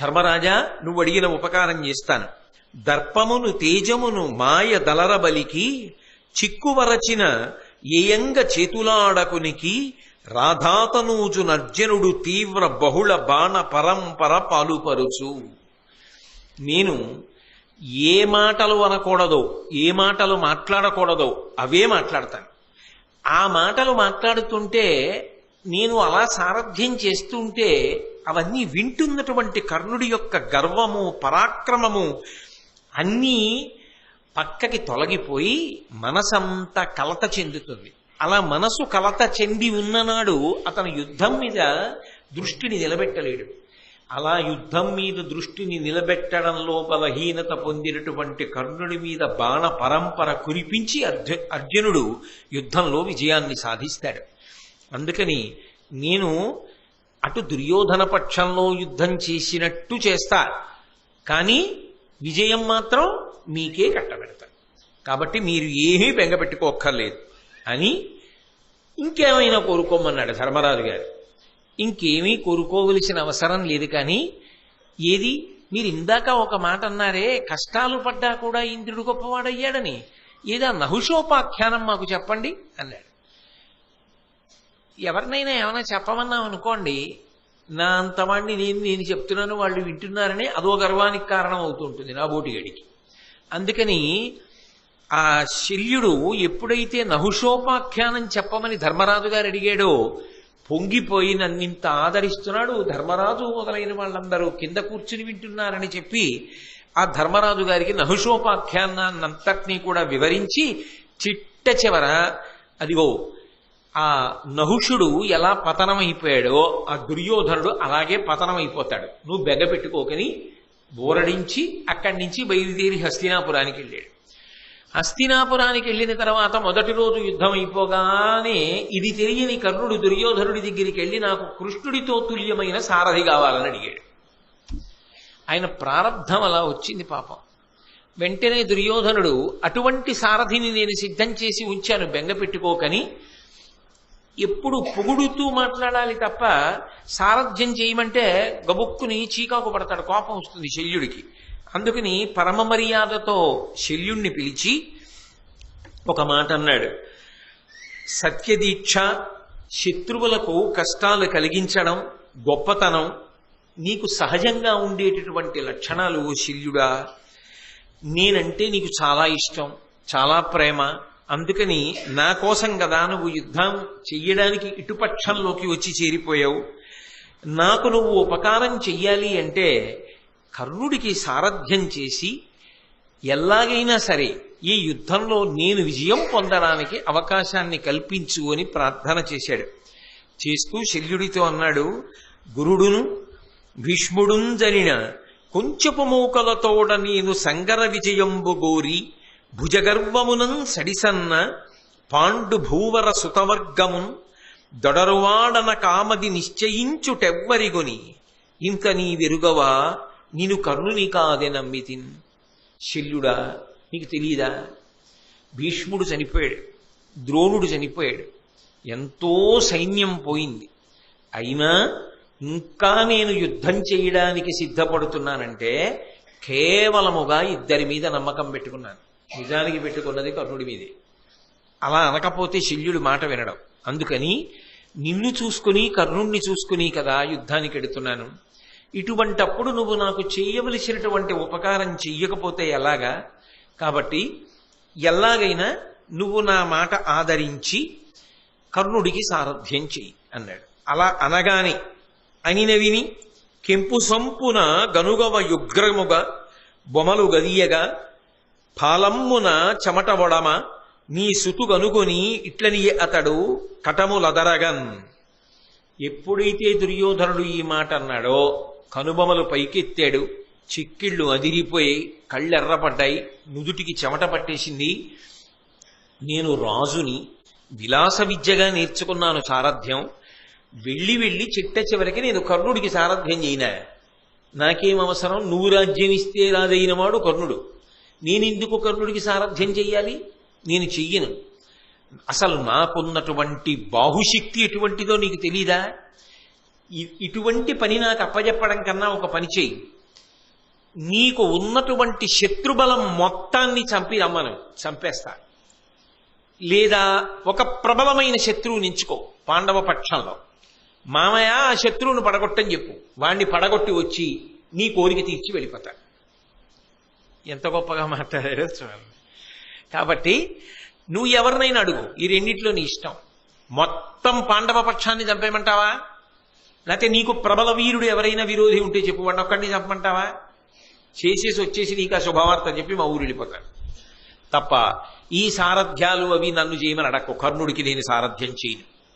ధర్మరాజా నువ్వు అడిగిన ఉపకారం చేస్తాను. దర్పమును తేజమును మాయ దలరబలికి చిక్కువరచిన ఏయంగ చేతులాడకునికి రాధాతనూజు నర్జనుడు తీవ్ర బహుళ బాణ పరంపర పాలుపరుచు. నేను ఏ మాటలు అనకూడదో ఏ మాటలు మాట్లాడకూడదో అవే మాట్లాడతాను. ఆ మాటలు మాట్లాడుతుంటే నేను అలా సారథ్యం చేస్తుంటే అవన్నీ వింటున్నటువంటి కర్ణుడి యొక్క గర్వము పరాక్రమము అన్నీ పక్కకి తొలగిపోయి మనసంతా కలత చెందుతుంది. అలా మనసు కలత చెంది ఉన్ననాడు అతను యుద్ధం మీద దృష్టిని నిలబెట్టలేడు. అలా యుద్ధం మీద దృష్టిని నిలబెట్టడంలో బలహీనత పొందినటువంటి కర్ణుడి మీద బాణ పరంపర కురిపించి అర్జు అర్జునుడు యుద్ధంలో విజయాన్ని సాధిస్తాడు. అందుకని నేను అటు దుర్యోధన పక్షంలో యుద్ధం చేసినట్టు చేస్తా. కానీ విజయం మాత్రం మీకే కట్టబెడతా. కాబట్టి మీరు ఏమీ బెంగపెట్టుకోక్కర్లేదు. అని ఇంకేమైనా కోరుకోమన్నాడు ధర్మరాజు గారు. ఇంకేమీ కోరుకోవలసిన అవసరం లేదు కానీ ఏది? మీరు ఇందాక ఒక మాట అన్నారే కష్టాలు పడ్డా కూడా ఇంద్రుడు గొప్పవాడయ్యాడని. ఏదా నహుషోపాఖ్యానం మాకు చెప్పండి? అన్నాడు. ఎవరినైనా ఏమైనా చెప్పమన్నాం అనుకోండి నా అంతవాణ్ణి నేను నేను చెప్తున్నాను వాళ్ళు వింటున్నారని అదో గర్వానికి కారణం అవుతుంటుంది నా బోటిగడికి అందుకని ఆ శల్యుడు ఎప్పుడైతే నహుషోపాఖ్యానం చెప్పమని ధర్మరాజు గారు అడిగాడో పొంగిపోయి నన్నింత ఆదరిస్తున్నాడు ధర్మరాజు మొదలైన వాళ్ళందరూ కింద కూర్చుని వింటున్నారని చెప్పి ఆ ధర్మరాజు గారికి నహుషోపాఖ్యానాన్నంతటినీ కూడా వివరించి చిట్ట చివర అదిగో ఆ నహుషుడు ఎలా పతనమైపోయాడో ఆ దుర్యోధనుడు అలాగే పతనమైపోతాడు. నువ్వు బెగ పెట్టుకోకని బోరడించి అక్కడి నుంచి బయలుదేరి హస్తినాపురానికి వెళ్ళాడు. హస్తినాపురానికి వెళ్ళిన తర్వాత మొదటి రోజు యుద్ధం అయిపోగానే ఇది తెలియని కర్ణుడు దుర్యోధనుడి దగ్గరికి వెళ్ళి నాకు కృష్ణుడితో తుల్యమైన సారథి కావాలని అడిగాడు. ఆయన ప్రారంధం అలా వచ్చింది పాపం. వెంటనే దుర్యోధనుడు అటువంటి సారథిని నేను సిద్ధం చేసి ఉంచాను బెంగ పెట్టుకోకని ఎప్పుడు పొగుడుతూ మాట్లాడాలి తప్ప సారథ్యం చేయమంటే గబుక్కుని చీకాకు పడతాడు కోపం వస్తుంది శల్యుడికి. అందుకని పరమ మర్యాదతో శల్యుణ్ణి పిలిచి ఒక మాట అన్నాడు. సత్యదీక్ష శత్రువులకు కష్టాలు కలిగించడం గొప్పతనం నీకు సహజంగా ఉండేటటువంటి లక్షణాలు శల్యుడా నేనంటే నీకు చాలా ఇష్టం చాలా ప్రేమ అందుకని నా కోసం కదా నువ్వు యుద్ధం చెయ్యడానికి ఇటుపక్షంలోకి వచ్చి చేరిపోయావు. నాకు నువ్వు ఉపకారం చెయ్యాలి అంటే కర్ణుడికి సారథ్యం చేసి ఎలాగైనా సరే ఈ యుద్ధంలో నేను విజయం పొందడానికి అవకాశాన్ని కల్పించు అని ప్రార్థన చేశాడు. చేస్తూ శల్యుడితో అన్నాడు గురుడును భీష్ముడున్ జరిన కొంచెపు మూకలతోడ నేను సంగర విజయంబు గోరి భుజగర్వమునం సడిసన్న పాండు భూవర సుతవర్గమున్ దొడరువాడన కామది నిశ్చయించుటెవ్వరిగొని ఇంత నీ వెరుగవా నేను కర్ణుని కాదే నమ్మితిన్. శల్యుడా నీకు తెలియదా భీష్ముడు చనిపోయాడు ద్రోణుడు చనిపోయాడు. ఎంతో సైన్యం పోయింది. అయినా ఇంకా నేను యుద్ధం చేయడానికి సిద్ధపడుతున్నానంటే కేవలముగా ఇద్దరి మీద నమ్మకం పెట్టుకున్నాను. నిజానికి పెట్టుకున్నది కర్ణుడి మీదే. అలా అనకపోతే శల్యుడు మాట వినడం. అందుకని నిన్ను చూసుకుని కర్ణుణ్ణి చూసుకుని కదా యుద్ధానికి ఎడుతున్నాను. ఇటువంటప్పుడు నువ్వు నాకు చేయవలసినటువంటి ఉపకారం చెయ్యకపోతే ఎలాగా? కాబట్టి ఎలాగైనా నువ్వు నా మాట ఆదరించి కర్ణుడికి సారథ్యం చెయ్యి అన్నాడు. అలా అనగానే అనిన విని కెంపు సంపున గనుగవ యుగ్రముగా బొమలు గదియగా ఫలమ్మున చెమట వడమ నీ సుతుగనుకొని ఇట్లని అతడు కటములదరగన్. ఎప్పుడైతే దుర్యోధనుడు ఈ మాట అన్నాడో కనుబొమలు పైకెత్తాడు చిక్కిళ్ళు అదిరిపోయి కళ్ళెర్రపడ్డాయి నుదుటికి చెమట పట్టేసింది. నేను రాజుని విలాస విద్యగా నేర్చుకున్నాను సారథ్యం. వెళ్ళి వెళ్ళి చిట్ట చివరికి నేను కర్ణుడికి సారథ్యం చేయినా. నాకేం అవసరం? నువ్వు రాజ్యం ఇస్తే రాజైన వాడు కర్ణుడు. నేనెందుకు కర్ణుడికి సారథ్యం చెయ్యాలి? నేను చెయ్యను. అసలు నాకున్నటువంటి బాహుశక్తి ఎటువంటిదో నీకు తెలీదా? ఇటువంటి పని నాకు అప్పజెప్పడం కన్నా ఒక పని చెయ్యి. నీకు ఉన్నటువంటి శత్రుబలం మొత్తాన్ని చంపి రమ్మను. చంపేస్తా. లేదా ఒక ప్రబలమైన శత్రువుని ఎంచుకో పాండవ పక్షంలో. మామయ్య ఆ శత్రువును పడగొట్టని చెప్పు. వాణ్ణి పడగొట్టి వచ్చి నీ కోరిక తీర్చి వెళ్ళిపోతాడు. ఎంత గొప్పగా మాట్లాడారో చూడండి. కాబట్టి నువ్వు ఎవరినైనా అడుగు. ఈ రెండిట్లో నీ ఇష్టం. మొత్తం పాండవ పక్షాన్ని చంపేయమంటావా? లేకపోతే నీకు ప్రబల వీరుడు ఎవరైనా విరోధి ఉంటే చెప్పు వాడిని ఒక్కడిని చంపమంటావా? చేసేసి వచ్చేసి నీకు ఆ శుభవార్త చెప్పి మా ఊరు వెళ్ళిపోతాడు. తప్ప ఈ సారథ్యాలు అవి నన్ను చేయమని అడక్కు. కర్ణుడికి నేను సారథ్యం చేయను.